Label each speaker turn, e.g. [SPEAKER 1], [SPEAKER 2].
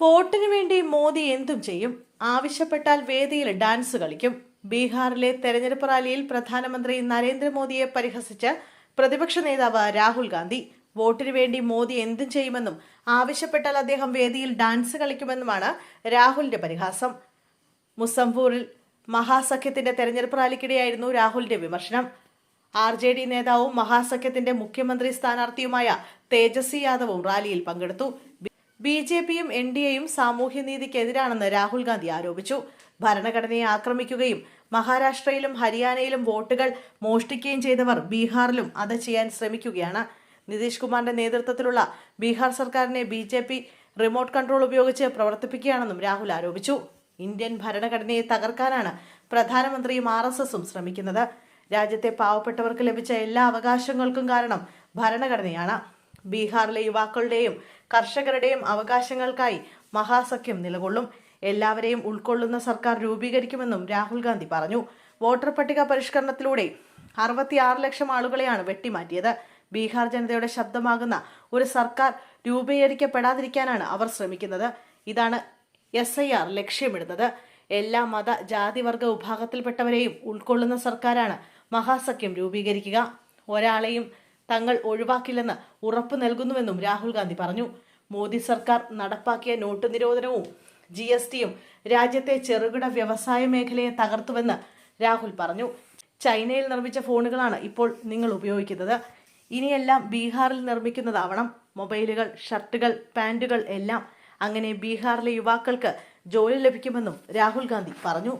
[SPEAKER 1] വോട്ടിനു വേണ്ടി മോദി എന്തും ചെയ്യും. ആവശ്യപ്പെട്ടാൽ വേദിയിൽ ഡാൻസ് കളിക്കും. ബീഹാറിലെ തെരഞ്ഞെടുപ്പ് റാലിയിൽ പ്രധാനമന്ത്രി നരേന്ദ്രമോദിയെ പരിഹസിച്ച് പ്രതിപക്ഷ നേതാവ് രാഹുൽ ഗാന്ധി. വോട്ടിനു വേണ്ടി മോദി എന്തും ചെയ്യുമെന്നും ആവശ്യപ്പെട്ടാൽ അദ്ദേഹം വേദിയിൽ ഡാൻസ് കളിക്കുമെന്നുമാണ് രാഹുലിന്റെ പരിഹാസം. മുസംപൂറിൽ മഹാസഖ്യത്തിന്റെ തെരഞ്ഞെടുപ്പ് റാലിക്കിടെയായിരുന്നു രാഹുലിന്റെ വിമർശനം. ആർ ജെ ഡി നേതാവും മഹാസഖ്യത്തിന്റെ മുഖ്യമന്ത്രി സ്ഥാനാർത്ഥിയുമായ തേജസ്വി യാദവും റാലിയിൽ പങ്കെടുത്തു. ബി ജെ പിയും എൻ ഡി എയും സാമൂഹ്യനീതിക്കെതിരാണെന്ന് രാഹുൽ ഗാന്ധി ആരോപിച്ചു. ഭരണഘടനയെ ആക്രമിക്കുകയും മഹാരാഷ്ട്രയിലും ഹരിയാനയിലും വോട്ടുകൾ മോഷ്ടിക്കുകയും ചെയ്തവർ ബീഹാറിലും അത് ചെയ്യാൻ ശ്രമിക്കുകയാണ്. നിതീഷ് കുമാറിന്റെ നേതൃത്വത്തിലുള്ള ബീഹാർ സർക്കാരിനെ B J P remote control ഉപയോഗിച്ച് പ്രവർത്തിപ്പിക്കുകയാണെന്നും രാഹുൽ ആരോപിച്ചു. ഇന്ത്യൻ ഭരണഘടനയെ തകർക്കാനാണ് പ്രധാനമന്ത്രിയും ആർ എസ് എസും ശ്രമിക്കുന്നത്. രാജ്യത്തെ പാവപ്പെട്ടവർക്ക് ലഭിച്ച എല്ലാ അവകാശങ്ങൾക്കും കാരണം ഭരണഘടനയാണ്. ബീഹാറിലെ യുവാക്കളുടെയും കർഷകരുടെയും അവകാശങ്ങൾക്കായി മഹാസഖ്യം നിലകൊള്ളും. എല്ലാവരെയും ഉൾക്കൊള്ളുന്ന സർക്കാർ രൂപീകരിക്കുമെന്നും രാഹുൽ ഗാന്ധി പറഞ്ഞു. വോട്ടർ പട്ടിക പരിഷ്കരണത്തിലൂടെ അറുപത്തിയാറ് ലക്ഷം ആളുകളെയാണ് വെട്ടിമാറ്റിയത്. ബീഹാർ ജനതയുടെ ശബ്ദമാകുന്ന ഒരു സർക്കാർ രൂപീകരിക്കപ്പെടാതിരിക്കാനാണ് അവർ ശ്രമിക്കുന്നത്. ഇതാണ് എസ് ഐ ആർ ലക്ഷ്യമിടുന്നത്. എല്ലാ മത ജാതി വർഗ വിഭാഗത്തിൽപ്പെട്ടവരെയും ഉൾക്കൊള്ളുന്ന സർക്കാരാണ് മഹാസഖ്യം രൂപീകരിക്കുക. ഒരാളെയും തങ്ങൾ ഒഴിവാക്കില്ലെന്ന് ഉറപ്പു നൽകുന്നുവെന്നും രാഹുൽ ഗാന്ധി പറഞ്ഞു. മോദി സർക്കാർ നടപ്പാക്കിയ നോട്ട് നിരോധനവും ജി എസ് ടിയും രാജ്യത്തെ ചെറുകിട വ്യവസായ മേഖലയെ തകർത്തുവെന്ന് രാഹുൽ പറഞ്ഞു. ചൈനയിൽ നിർമ്മിച്ച ഫോണുകളാണ് ഇപ്പോൾ നിങ്ങൾ ഉപയോഗിക്കുന്നത്. ഇനിയെല്ലാം ബീഹാറിൽ നിർമ്മിക്കുന്നതാവണം. മൊബൈലുകൾ ഷർട്ടുകൾ പാന്റുകൾ എല്ലാം. അങ്ങനെ ബീഹാറിലെ യുവാക്കൾക്ക് ജോലി ലഭിക്കുമെന്നും രാഹുൽ ഗാന്ധി പറഞ്ഞു.